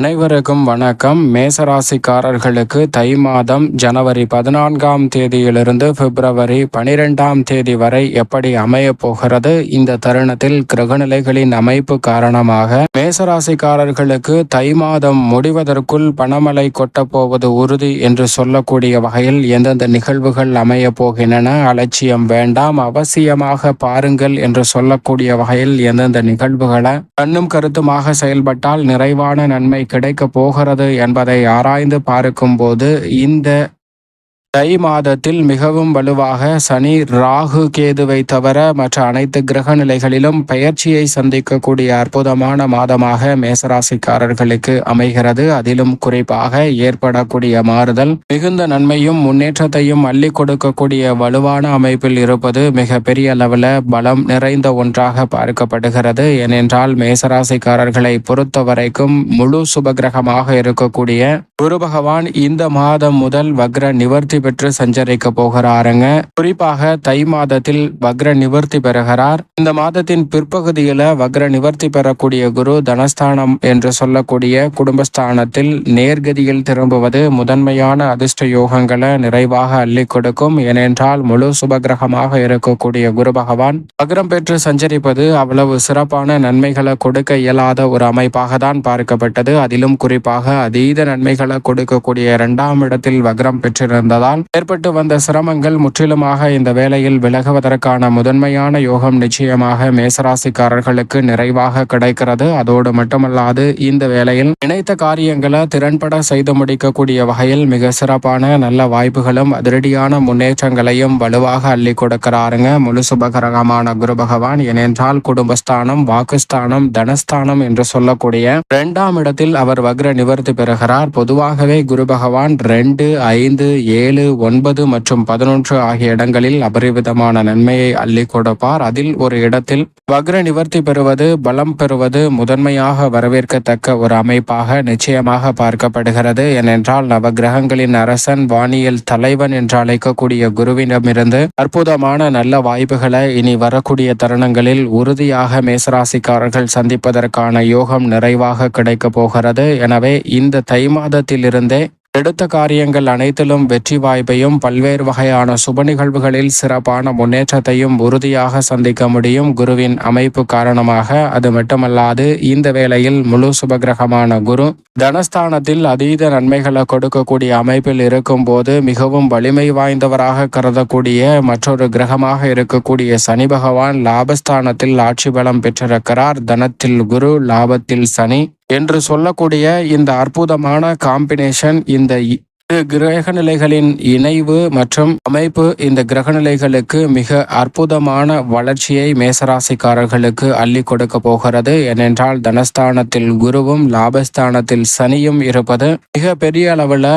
அனைவருக்கும் வணக்கம். மேசராசிக்காரர்களுக்கு தை மாதம் ஜனவரி பதினான்காம் தேதியிலிருந்து பிப்ரவரி பனிரெண்டாம் தேதி வரை எப்படி அமைய போகிறது? இந்த தருணத்தில் கிரகநிலைகளின் அமைப்பு காரணமாக மேசராசிக்காரர்களுக்கு தை மாதம் முடிவதற்குள் பணமலை கொட்டப்போவது உறுதி என்று சொல்லக்கூடிய வகையில் எந்தெந்த நிகழ்வுகள் அமைய போகின்றன? அலட்சியம் வேண்டாம். அவசியமாக பாருங்கள் என்று சொல்லக்கூடிய வகையில் எந்தெந்த நிகழ்வுகளை? கண்ணும் கருத்துமாக செயல்பட்டால் நிறைவான நன்மை கிடைக்கப் போகிறது என்பதை ஆராய்ந்து பார்க்கும்போது இந்த தை மாதத்தில் மிகவும் வலுவாக சனி ராகு கேதுவை தவிர மற்ற அனைத்து கிரக நிலைகளிலும் பயிற்சியை சந்திக்கக்கூடிய அற்புதமான மாதமாக மேசராசிக்காரர்களுக்கு அமைகிறது. அதிலும் குறிப்பாக ஏற்படக்கூடிய மாறுதல் மிகுந்த நன்மையும் முன்னேற்றத்தையும் அள்ளி கொடுக்கக்கூடிய வலுவான அமைப்பில் இருப்பது மிக பெரிய அளவில் பலம் நிறைந்த ஒன்றாக பார்க்கப்படுகிறது. ஏனென்றால் மேசராசிக்காரர்களை பொறுத்தவரைக்கும் முழு சுபகிரகமாக இருக்கக்கூடிய குரு பகவான் இந்த மாதம் முதல் வக்ர நிவர்த்தி பெற்று சஞ்சரிக்க போகிறாருங்க. குறிப்பாக தை மாதத்தில் வக்ர நிவர்த்தி பெறுகிறார். இந்த மாதத்தின் பிற்பகுதியில வக்ர நிவர்த்தி பெறக்கூடிய குரு தனஸ்தானம் என்று சொல்லக்கூடிய குடும்பஸ்தானத்தில் நேர்கதியில் திரும்புவது முதன்மையான அதிர்ஷ்ட யோகங்களை நிறைவாக அள்ளி கொடுக்கும். ஏனென்றால் முழு சுபகிரகமாக இருக்கக்கூடிய குரு பகவான் வக்ரம் பெற்று சஞ்சரிப்பது அவ்வளவு சிறப்பான நன்மைகளை கொடுக்க இயலாத ஒரு அமைப்பாக தான் பார்க்கப்பட்டது. அதிலும் குறிப்பாக அதீத நன்மைகளை கொடுக்கக்கூடிய இரண்டாம் இடத்தில் வக்ரம் பெற்றிருந்ததால் இருப்பதால் ஏற்பட்டு வந்த சிரமங்கள் முற்றிலுமாக இந்த வேலையில் விலகுவதற்கான முதன்மையான யோகம் நிச்சயமாக மேசராசிக்காரர்களுக்கு நிறைவாக கிடைக்கிறது. அதோடு மட்டுமல்லாது இந்த வேலையில் நினைத்த காரியங்களை திறன்பட செய்து முடிக்கக்கூடிய வகையில் மிக சிறப்பான நல்ல வாய்ப்புகளும் அதிரடியான முன்னேற்றங்களையும் வலுவாக அள்ளி கொடுக்கிறாருங்க. முழு சுபகரகமான குரு பகவான். ஏனென்றால் குடும்பஸ்தானம் வாக்குஸ்தானம் தனஸ்தானம் என்று சொல்லக்கூடிய இரண்டாம் இடத்தில் அவர் வக்ர நிவர்த்தி பெறுகிறார். பொதுவாகவே குரு பகவான் ரெண்டு ஐந்து ஏழு ஒன்பது மற்றும் பதினொன்று ஆகிய இடங்களில் அபரிவிதமான நன்மையை அள்ளி கொடுப்பார். அதில் ஒரு இடத்தில் வக்ர நிவர்த்தி பெறுவது பலம் பெறுவது முதன்மையாக வரவேற்கத்தக்க ஒரு அமைப்பாக நிச்சயமாக பார்க்கப்படுகிறது. ஏனென்றால் நவகிரகங்களின் அரசன் வானியல் தலைவன் என்று அழைக்கக்கூடிய குருவிடமிருந்து அற்புதமான நல்ல வாய்ப்புகளை இனி வரக்கூடிய தருணங்களில் உறுதியாக மேசராசிக்காரர்கள் சந்திப்பதற்கான யோகம் நிறைவாக கிடைக்கப் போகிறது. எனவே இந்த தை மாதத்திலிருந்தே எடுத்த காரியங்கள் அனைத்திலும் வெற்றி வாய்ப்பையும் பல்வேறு வகையான சுப நிகழ்வுகளில் சிறப்பான முன்னேற்றத்தையும் உறுதியாக சந்திக்க முடியும் குருவின் அமைப்பு காரணமாக. அது மட்டுமல்லாது இந்த வேளையில் முழு சுபகிரகமான குரு தனஸ்தானத்தில் அதீத நன்மைகளை கொடுக்கக்கூடிய அமைப்பில் இருக்கும் போது மிகவும் வலிமை வாய்ந்தவராக கருதக்கூடிய மற்றொரு கிரகமாக இருக்கக்கூடிய சனி பகவான் லாபஸ்தானத்தில் ஆட்சி பலம் பெற்றிருக்கிறார். தனத்தில் குரு லாபத்தில் சனி என்று சொல்லக்கூடிய இந்த அற்புதமான காம்பினேஷன் இந்த கிரகநிலைகளின் இணைவு மற்றும் அமைப்பு இந்த கிரகநிலைகளுக்கு மிக அற்புதமான வளர்ச்சியை மேசராசிக்காரர்களுக்கு அள்ளி கொடுக்க போகிறது. ஏனென்றால் தனஸ்தானத்தில் குருவும் லாபஸ்தானத்தில் சனியும் இருப்பது மிக பெரிய அளவில்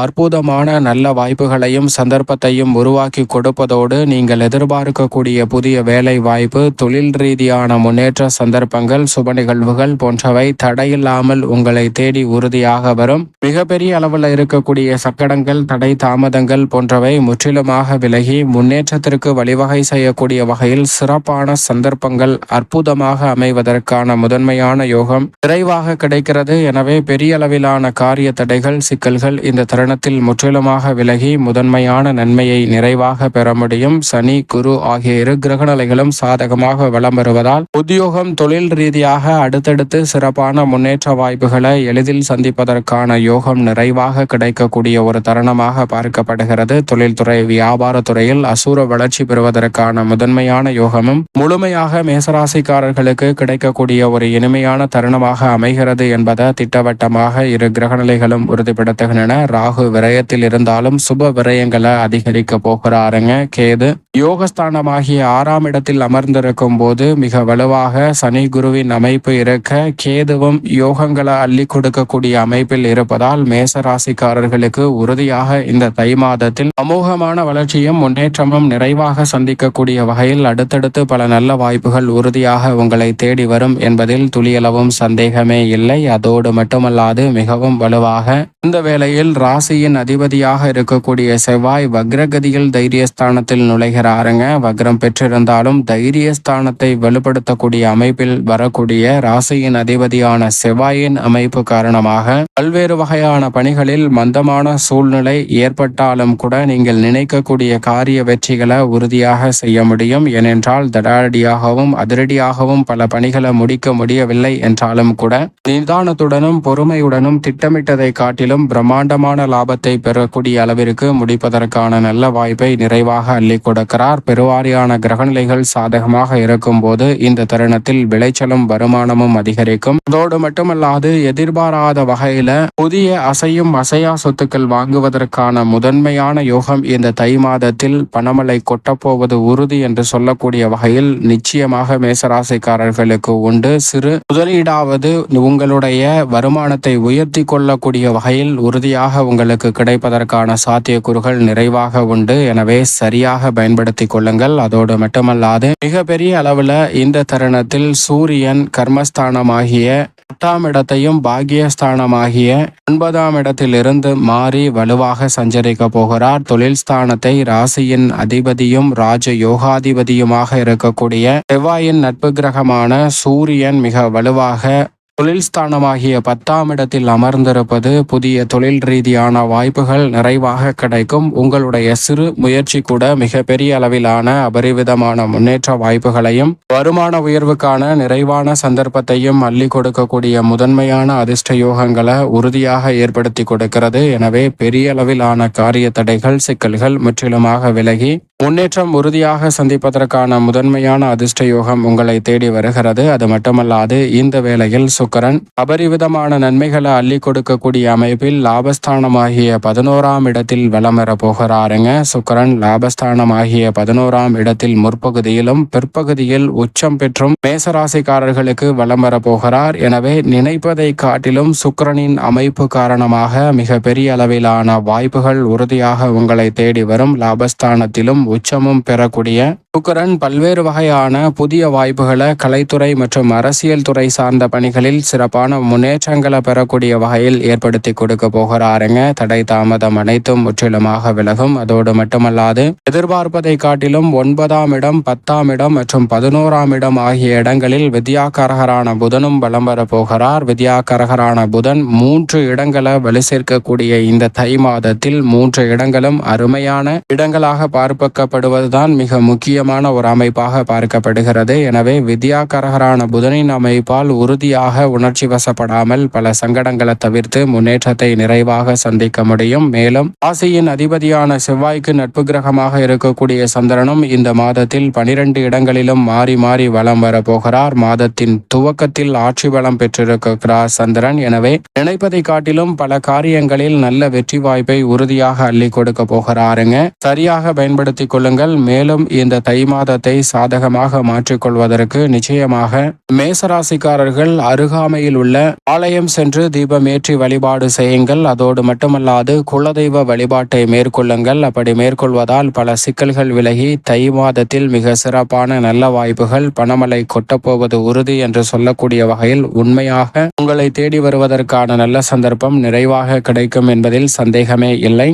அற்புதமான நல்ல வாய்ப்புகளையும் சந்தர்ப்பத்தையும் உருவாக்கி கொடுப்பதோடு நீங்கள் எதிர்பார்க்கக்கூடிய புதிய வேலை வாய்ப்பு தொழில் ரீதியான முன்னேற்ற சந்தர்ப்பங்கள் சுப நிகழ்வுகள் போன்றவை தடையில்லாமல் உங்களை தேடி உறுதியாக வரும். மிகப்பெரிய அளவில் இருக்கக்கூடிய சக்கடங்கள் தடை தாமதங்கள் போன்றவை முற்றிலுமாக விலகி முன்னேற்றத்திற்கு வழிவகை செய்யக்கூடிய வகையில் சிறப்பான சந்தர்ப்பங்கள் அற்புதமாக அமைவதற்கான முதன்மையான யோகம் விரைவாக கிடைக்கிறது. எனவே பெரிய அளவிலான காரிய தடைகள் சிக்கல்கள் இந்த தருணத்தில் முற்றிலுமாக விலகி முதன்மையான நன்மையை நிறைவாக பெற முடியும். சனி குரு ஆகிய இரு கிரகநிலைகளும் சாதகமாக வளம் வருவதால் உத்தியோகம் தொழில் ரீதியாக அடுத்தடுத்து சிறப்பான முன்னேற்ற வாய்ப்புகளை எளிதில் சந்திப்பதற்கான யோகம் நிறைவாக கிடைக்கக்கூடிய கூடிய ஒரு தருணமாக பார்க்கப்படுகிறது. தொழில்துறை வியாபாரத்துறையில் அசூர வளர்ச்சி பெறுவதற்கான முதன்மையான யோகமும் முழுமையாக மேசராசிக்காரர்களுக்கு கிடைக்கக்கூடிய ஒரு இனிமையான தருணமாக அமைகிறது என்பதை திட்டவட்டமாக இரு கிரகநிலைகளும் உறுதிப்படுத்துகின்றன. ராகு விரயத்தில் இருந்தாலும் சுப விரயங்களை அதிகரிக்க போகிறாருங்க கேது. யோகஸ்தானமாகிய ஆறாம் இடத்தில் அமர்ந்திருக்கும் போது மிக வலுவாக சனி குருவின் அமைப்பு இருக்க கேதுவும் யோகங்களை அள்ளி கொடுக்கக்கூடிய அமைப்பில் இருப்பதால் மேசராசிக்காரர்களுக்கு உங்களுக்கு உறுதியாக இந்த தை மாதத்தில் சமூகமான வளர்ச்சியும் முன்னேற்றமும் நிறைவாக சந்திக்கக்கூடிய வகையில் அடுத்தடுத்து பல நல்ல வாய்ப்புகள் உறுதியாக உங்களை தேடி வரும் என்பதில் துளியளவும் சந்தேகமே இல்லை. அதோடு மட்டுமல்லாது மிகவும் வலுவாக இந்த வேளையில் ராசியின் அதிபதியாக இருக்கக்கூடிய செவ்வாய் வக்ரகதியில் தைரியஸ்தானத்தில் நுழைகிறாருங்க. வக்ரம் பெற்றிருந்தாலும் தைரியஸ்தானத்தை வலுப்படுத்தக்கூடிய அமைப்பில் வரக்கூடிய ராசியின் அதிபதியான செவ்வாயின் அமைப்பு காரணமாக பல்வேறு வகையான பணிகளில் மந்தமான சூழ்நிலை ஏற்பட்டாலும் கூட நீங்கள் நினைக்கக்கூடிய காரிய வெற்றிகளை உறுதியாக செய்ய முடியும். ஏனென்றால் தடாடியாகவும் அதிரடியாகவும் பல பணிகளை முடிக்க முடியவில்லை என்றாலும் கூட நிதானத்துடனும் பொறுமையுடனும் திட்டமிட்டதை காட்டிலும் பிரம்மாண்டமான லாபத்தை பெறக்கூடிய அளவிற்கு முடிப்பதற்கான நல்ல வாய்ப்பை நிறைவாக அள்ளி கொடுக்கிறார். பெருவாரியான கிரகநிலைகள் சாதகமாக இருக்கும் போது இந்த தருணத்தில் விளைச்சலும் வருமானமும் அதிகரிக்கும். அதோடு மட்டுமல்லாது எதிர்பாராத வகையில புதிய அசையும் அசையா சொத்துக்கள் வாங்குவதற்கான முதன்மையான யோகம் இந்த தை மாதத்தில் பணமழை கொட்டப்போவது உறுதி என்று சொல்லக்கூடிய வகையில் நிச்சயமாக மேசராசிக்காரர்களுக்கு உண்டு. சிறு முதலீடாவது உங்களுடைய வருமானத்தை உயர்த்தி கொள்ளக்கூடிய வகையில் உறுதியாக உங்களுக்கு கிடைப்பதற்கான சாத்தியக்கூறுகள் நிறைவாக உண்டு. எனவே சரியாக பயன்படுத்திக் கொள்ளுங்கள். அதோடு மட்டுமல்லாது மிகப்பெரிய அளவில் இந்த தருணத்தில் சூரியன் கர்மஸ்தானமாகிய பத்தாம் இடத்தையும் பாகியஸ்தானமாகிய ஒன்பதாம் இடத்திலிருந்து மாறி வலுவாக சஞ்சரிக்க போகிறார். தொழில் ஸ்தானத்தை ராசியின் அதிபதியும் ராஜ யோகாதிபதியுமாக இருக்கக்கூடிய செவ்வாயின் நட்பு கிரகமான சூரியன் மிக வலுவாக தொழில் ஸ்தானமாகிய பத்தாம் இடத்தில் அமர்ந்திருப்பது புதிய தொழில் ரீதியான வாய்ப்புகள் நிறைவாக கிடைக்கும். உங்களுடைய சிறு முயற்சி கூட மிகப்பெரிய அளவிலான அபரிவிதமான முன்னேற்ற வாய்ப்புகளையும் வருமான உயர்வுக்கான நிறைவான சந்தர்ப்பத்தையும் அள்ளி கொடுக்கக்கூடிய முதன்மையான அதிர்ஷ்ட யோகங்களை உறுதியாக ஏற்படுத்தி கொடுக்கிறது. எனவே பெரிய அளவிலான காரிய தடைகள் சிக்கல்கள் முற்றிலுமாக விலகி முன்னேற்றம் உறுதியாக சந்திப்பதற்கான முதன்மையான அதிர்ஷ்ட யோகம் உங்களை தேடி வருகிறது. அது மட்டுமல்லாது இந்த வேளையில் சுக்கரன் அபரிவிதமான நன்மைகளை அள்ளி கொடுக்கக்கூடிய அமைப்பில் லாபஸ்தானமாகிய பதினோராம் இடத்தில் வலம் வர போகிறாருங்க. சுக்கரன் லாபஸ்தானமாகிய பதினோராம் இடத்தில் முற்பகுதியிலும் பிற்பகுதியில் உச்சம் பெற்றும் மேசராசிக்காரர்களுக்கு வலம் வர போகிறார். எனவே நினைப்பதை காட்டிலும் சுக்கரனின் அமைப்பு காரணமாக மிக பெரிய அளவிலான வாய்ப்புகள் உறுதியாக உங்களை தேடி வரும். லாபஸ்தானத்திலும் உச்சமும் பெறக்கூடிய சுக்கரன் பல்வேறு வகையான புதிய வாய்ப்புகளை கலைத்துறை மற்றும் அரசியல் துறை சார்ந்த பணிகளில் சிறப்பான முன்னேற்றங்களை பெறக்கூடிய வகையில் ஏற்படுத்தி கொடுக்க போகிறாருங்க. தடை தாமதம் அனைத்தும் முற்றிலுமாக விலகும். அதோடு மட்டுமல்லாது எதிர்பார்ப்பதை காட்டிலும் ஒன்பதாம் இடம் பத்தாம் இடம் மற்றும் பதினோராம் இடம் ஆகிய இடங்களில் வித்யாகரகரான புதனும் பலம் வர போகிறார். வித்யாகரகரான புதன் மூன்று இடங்களை வலு சேர்க்கக்கூடிய இந்த தை மாதத்தில் மூன்று இடங்களும் அருமையான இடங்களாக பார்ப்ப பார்க்கப்படுவதுதான் மிக முக்கியமான ஒரு அமைப்பாக பார்க்கப்படுகிறது. எனவே வித்யாகரகரான புதனின் அமைப்பால் உறுதியாக உணர்ச்சி வசப்படாமல் பல சங்கடங்களை தவிர்த்து முன்னேற்றத்தை நிறைவாக சந்திக்க முடியும். மேலும் ராசியின் அதிபதியான செவ்வாய்க்கு நட்பு கிரகமாக இருக்கக்கூடிய சந்திரனும் இந்த மாதத்தில் பனிரெண்டு இடங்களிலும் மாறி மாறி வலம் வர போகிறார். மாதத்தின் துவக்கத்தில் ஆட்சி பலம் பெற்றிருக்கிறார் சந்திரன். எனவே நினைப்பதை காட்டிலும் பல காரியங்களில் நல்ல வெற்றி வாய்ப்பை உறுதியாக அள்ளி கொடுக்க போகிறாருங்க. சரியாக பயன்படுத்தி கொள்ளுங்கள் மேலும் இந்த தை மாதத்தை சாதகமாக மாற்றிக்கொள்வதற்கு நிச்சயமாக மேசராசிக்காரர்கள் அருகாமையில் உள்ள ஆலயம் சென்று தீபமேற்றி வழிபாடு செய்யுங்கள். அதோடு மட்டுமல்லாது குலதெய்வ வழிபாட்டை மேற்கொள்ளுங்கள். அப்படி மேற்கொள்வதால் பல சிக்கல்கள் விலகி தை மாதத்தில் மிக சிறப்பான நல்ல வாய்ப்புகள் பணமலை கொட்டப்போவது உறுதி என்று சொல்லக்கூடிய வகையில் உண்மையாக உங்களை தேடி வருவதற்கான நல்ல சந்தர்ப்பம் நிறைவாக கிடைக்கும் என்பதில் சந்தேகமே இல்லை.